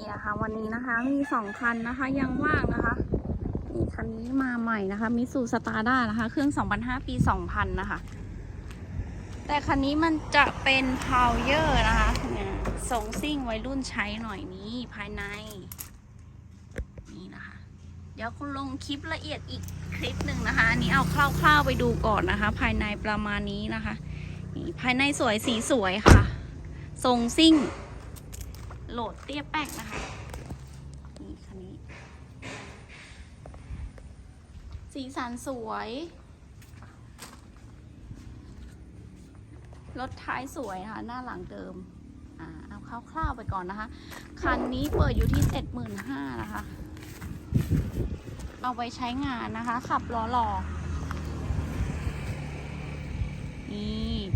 นี่นะคะ วันนี้นะคะมีสองคันนะคะยังว่างนะคะนี่คันนี้มาใหม่นะคะมิสูสตาร์ด้านะคะ เครื่อง2005ปี2000นะคะ แต่คันนี้มันจะเป็นพาวเยอร์นะคะเนี่ยทรงซิ่งวัยรุ่นใช้หน่อยนี้ภายใน นี่นะคะ เดี๋ยวคุณลงคลิปละเอียดอีกคลิปหนึ่งนะคะอันนี้เอาคร่าวๆไปดูก่อนนะคะ ภายในประมาณนี้นะคะนี่ภายในสวยสีสวยค่ะ ทรงซิ่ง โหลดเตี้ยแป๊กนะคะ นี่คันนี้ สีสันสวย รถท้ายสวยนะคะ หน้าหลังเดิม อ่า เอาคร่าวๆไปก่อนนะคะ คันนี้เปิดอยู่ที่เจ็ดหมื่นห้านะคะ เอาไปใช้งานนะคะ ขับล้อหล่อ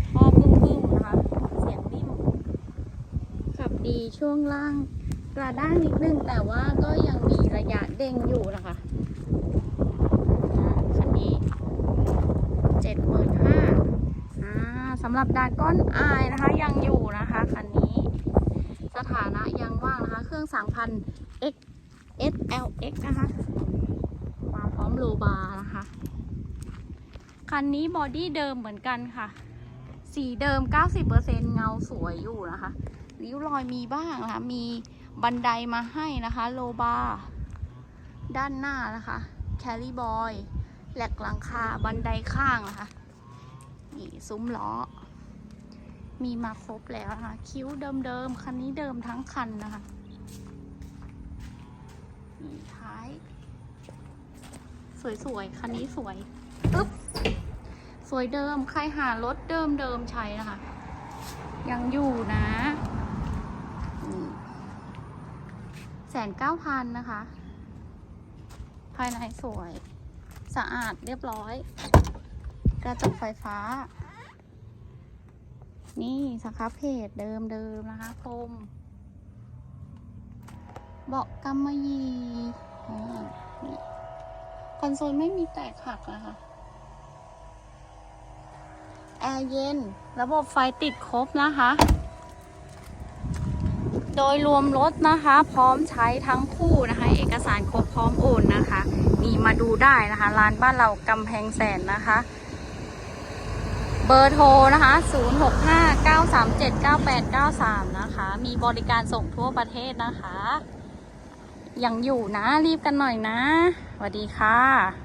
พ่อบึ้มบึ้มๆนะคะ เสียงนิ่ม ขับ ดีช่วงล่างกระด้างนิดนึง แต่ว่าก็ยังมีระยะเด้งอยู่นะคะอ่าคันนี้เจ็ดหมื่นห้าสำหรับดาก้อนอายนะคะยังอยู่นะคะคันนี้ สถานะยังว่างนะคะ เครื่องสามพัน X SLX นะคะมาพร้อมโลบาร์นะคะ คันนี้บอดี้เดิมเหมือนกันค่ะ สีเดิม 90%เงาสวยอยู่นะคะ ริ้วรอยมีบ้างนะคะ มีบันไดมาให้นะคะ โลบาร์ด้านหน้านะคะ แคล r ี b บอย แหลกหลังคา บันไดข้างนะคะ นี่ซุ้มล้อ มีมาครบแล้วนะคะ คิ้วเดิมๆ คันนี้เดิมทั้งคันนะคะนี่ท้าย สวยๆ คันนี้สวยปึ๊บ สวยเดิม ใครหารถเดิมๆ ใช้นะคะ ยังอยู่นะแสนเก้าพันนะคะ ภายในสวย สะอาดเรียบร้อย กระจกไฟฟ้า นี่สครับเพจเดิมๆนะคะพรมเบาะกำมะหยี่คอนโซลไม่มีแตกหักนะคะแอร์เย็น ระบบไฟติดครบนะคะ โดยรวมรถนะคะ พร้อมใช้ทั้งคู่นะคะ เอกสารครบพร้อมโอนนะคะมีมาดูได้นะคะร้านบ้านเรากำแพงแสนนะคะ เบอร์โทรนะคะ 0659379893 นะคะ มีบริการส่งทั่วประเทศนะคะ ยังอยู่นะรีบกันหน่อยนะสวัสดีค่ะ